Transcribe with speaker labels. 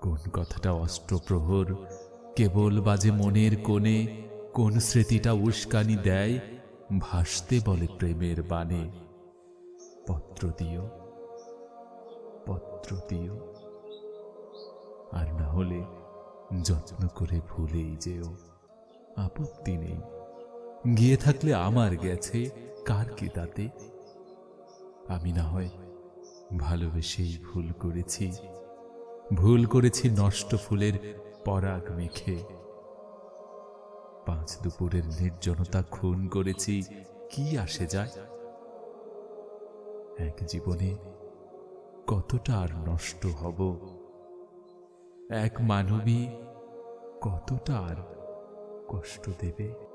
Speaker 1: কোন কথাটা অষ্টপ্রহর কেবল বাজে মনের কোণে কোন স্মৃতিটা উস্কানি দেয়? ভাসতে বলে প্রেমের বাণে। পত্র দিও পত্র দিও। আর না হলে যত্ন করে ভুলেই যেও। আপত্তি নেই। গিয়ে থাকলে আমার গেছে, কার কি তাতে? আমি না হয় ভালোবেসেই ভুল করেছি। ভুল করেছি নষ্ট ফুলের পরাগ মেখে। পাঁচ দুপুরের নির্জনতা খুন করেছি, কি আসে যায়? এক জীবনে কতটা আর নষ্ট হব? এক মানবী কতটা আর কষ্ট দেবে?